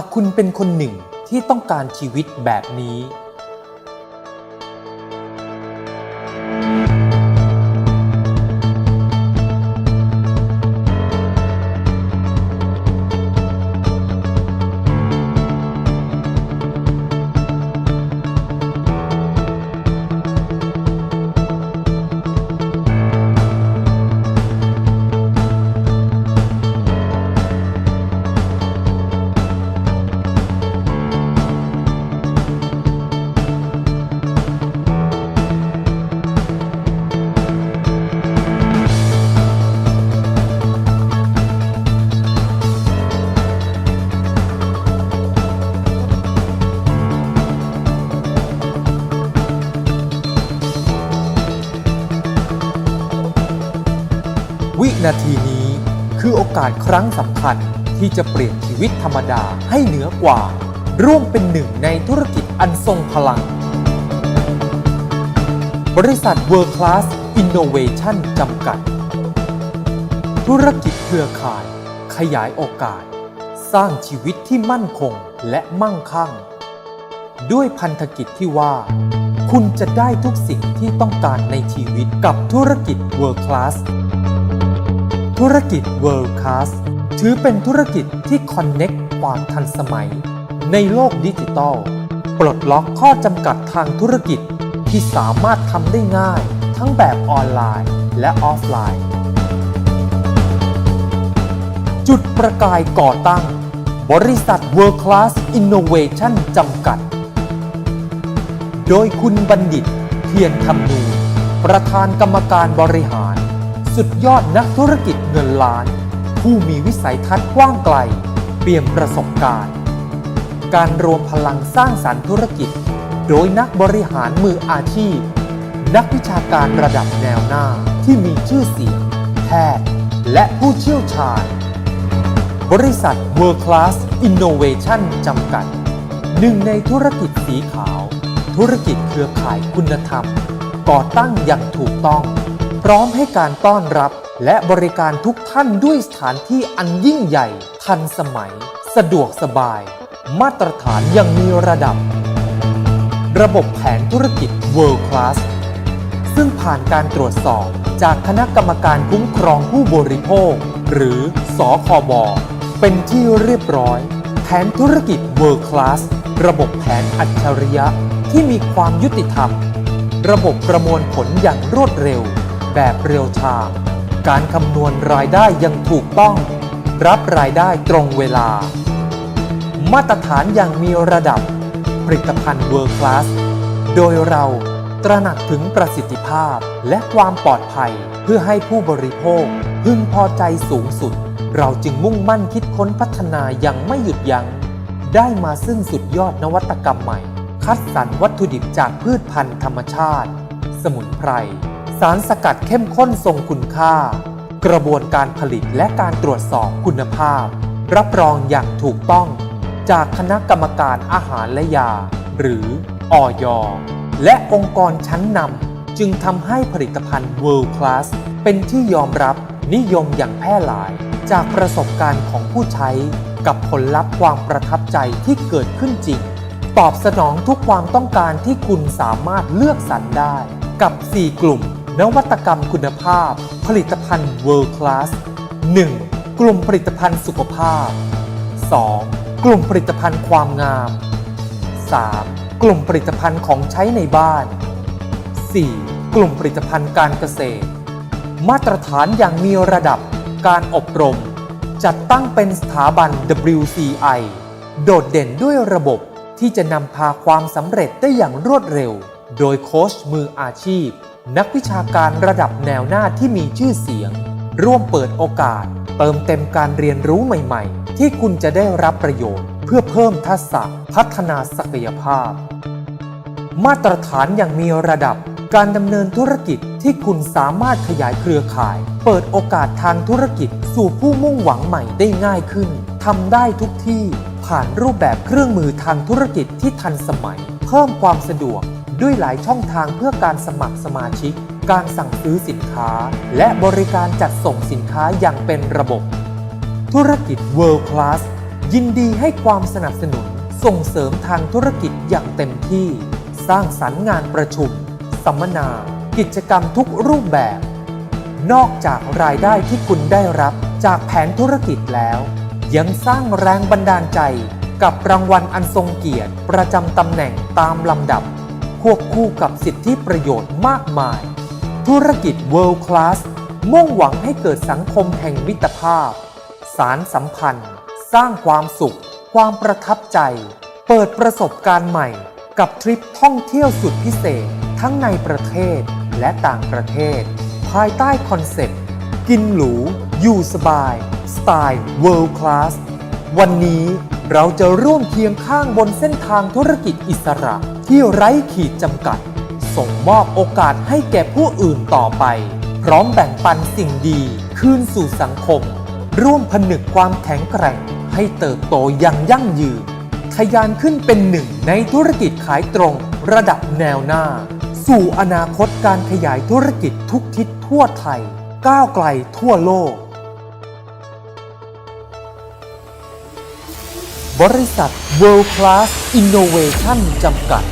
ากคุณเป็นคนหนึ่งที่ต้องการชีวิตแบบนี้ นาทีนี้คือโอกาสครั้งสำคัญที่จะเปลี่ยนชีวิตธรรมดาให้เหนือกว่า ร่วมเป็นหนึ่งในธุรกิจอันทรงพลัง บริษัท World Class Innovation จำกัด ธุรกิจเครือข่าย ขยายโอกาส สร้างชีวิตที่มั่นคงและมั่งคั่ง ด้วยพันธกิจที่ว่า คุณจะได้ทุกสิ่งที่ต้องการในชีวิตกับธุรกิจ World Class ธุรกิจ World Class ถือเป็นธุรกิจที่คอนเน็กความทันสมัย ในโลกดิจิทัลปลดล็อกข้อจำกัดทางธุรกิจที่สามารถทำได้ง่าย ทั้งแบบออนไลน์และออฟไลน์ จุดประกายก่อตั้ง บริษัท World Class Innovation จำกัด โดยคุณบัณฑิตเทียนคำนูประธานกรรมการบริหาร สุดยอดนักธุรกิจเงินล้าน ผู้มีวิสัยทัศน์กว้างไกล เปี่ยมประสบการณ์ การรวมพลังสร้างสรรค์ธุรกิจ โดยนักบริหารมืออาชีพ นักวิชาการระดับแนวหน้าที่มีชื่อเสียง แพทย์ และผู้เชี่ยวชาญ บริษัท World Class Innovation จำกัด หนึ่งในธุรกิจสีขาว ธุรกิจเครือข่ายคุณธรรม ก่อตั้งอย่างถูกต้อง พร้อมให้การต้อนรับ และบริการทุกท่านด้วยสถานที่อันยิ่งใหญ่ ทันสมัย สะดวกสบาย มาตรฐานยังมีระดับ ระบบแผนธุรกิจ World Class ซึ่งผ่านการตรวจสอบจากคณะกรรมการคุ้มครองผู้บริโภค หรือสอคอบเป็นที่เรียบร้อย แผนธุรกิจ World Class ระบบแผนอัจฉริยะที่มีความยุติธรรม ระบบประมวลผลอย่างรวดเร็ว แบบเรียลไทม์การคำนวณรายได้ยังถูกต้อง รับรายได้ตรงเวลา มาตรฐานอย่างมีระดับ ผลิตภัณฑ์ World Class โดยเราตระหนักถึงประสิทธิภาพและความปลอดภัยเพื่อให้ผู้บริโภคพึงพอใจสูงสุด เราจึงมุ่งมั่นคิดค้นพัฒนาอย่างไม่หยุดยัง้ง ได้มาซึ่งสุดยอดนวัตกรรมใหม่ คัดสรรวัตถุดิบจากพืชพันธุ์ธรรมชาติ สมุนไพร สารสกัดเข้มข้นทรงคุณค่า กระบวนการผลิตและการตรวจสอบคุณภาพ รับรองอย่างถูกต้อง จากคณะกรรมการอาหารและยา หรืออย และองค์กรชั้นนำจึงทำให้ผลิตภัณฑ์ World Class เป็นที่ยอมรับนิยมอย่างแพร่หลาย จากประสบการณ์ของผู้ใช้กับผลลัพธ์ความประทับใจที่เกิดขึ้นจริง ตอบสนองทุกความต้องการที่คุณสามารถเลือกสรรได้ กับ 4 กลุ่ม นวัตกรรมคุณภาพ ผลิตภัณฑ์ World Class 1. กลุ่มผลิตภัณฑ์สุขภาพ 2. กลุ่มผลิตภัณฑ์ความงาม 3. กลุ่มผลิตภัณฑ์ของใช้ในบ้าน 4. กลุ่มผลิตภัณฑ์การเกษตร มาตรฐานอย่างมีระดับการอบรม จัดตั้งเป็นสถาบัน WCI โดดเด่นด้วยระบบที่จะนำพาความสำเร็จได้อย่างรวดเร็ว โดยโค้ชมืออาชีพ นักวิชาการระดับแนวหน้าที่มีชื่อเสียง ร่วมเปิดโอกาส เติมเต็มการเรียนรู้ใหม่ ๆ ที่คุณจะได้รับประโยชน์ เพื่อเพิ่มทักษะพัฒนาศักยภาพ มาตรฐานอย่างมีระดับการดำเนินธุรกิจที่คุณสามารถขยายเครือข่าย เปิดโอกาสทางธุรกิจสู่ผู้มุ่งหวังใหม่ได้ง่ายขึ้นทำได้ทุกที่ ผ่านรูปแบบเครื่องมือทางธุรกิจที่ทันสมัย เพิ่มความสะดวก ด้วยหลายช่องทางเพื่อการสมัครสมาชิก การสั่งซื้อสินค้า และบริการจัดส่งสินค้าอย่างเป็นระบบ ธุรกิจ World Class ยินดีให้ความสนับสนุนส่งเสริมทางธุรกิจอย่างเต็มที่ สร้างสรรค์งานประชุม สัมมนา กิจกรรมทุกรูปแบบ นอกจากรายได้ที่คุณได้รับจากแผนธุรกิจแล้ว ยังสร้างแรงบันดาลใจกับรางวัลอันทรงเกียรติประจำตำแหน่งตามลำดับ ควบคู่กับสิทธิประโยชน์มากมาย ธุรกิจ World Class มุ่งหวังให้เกิดสังคมแห่งมิตรภาพ สารสัมพันธ์ สร้างความสุข ความประทับใจ เปิดประสบการณ์ใหม่ กับทริปท่องเที่ยวสุดพิเศษ ทั้งในประเทศและต่างประเทศ ภายใต้คอนเซ็ปต์ กินหรู อยู่สบาย สไตล์ World Class วันนี้เราจะร่วมเคียงข้างบนเส้นทางธุรกิจอิสระ ที่ไร้ขีดจำกัด ส่งมอบโอกาสให้แก่ผู้อื่นต่อไป พร้อมแบ่งปันสิ่งดีคืนสู่สังคม ร่วมผนึกความแข็งแกร่ง ให้เติบโตอย่างยั่งยืนทยานขึ้นเป็นหนึ่งในธุรกิจขายตรงระดับแนวหน้า สู่อนาคตการขยายธุรกิจทุกทิศทั่วไทย ก้าวไกลทั่วโลก บริษัท World Class Innovation จำกัด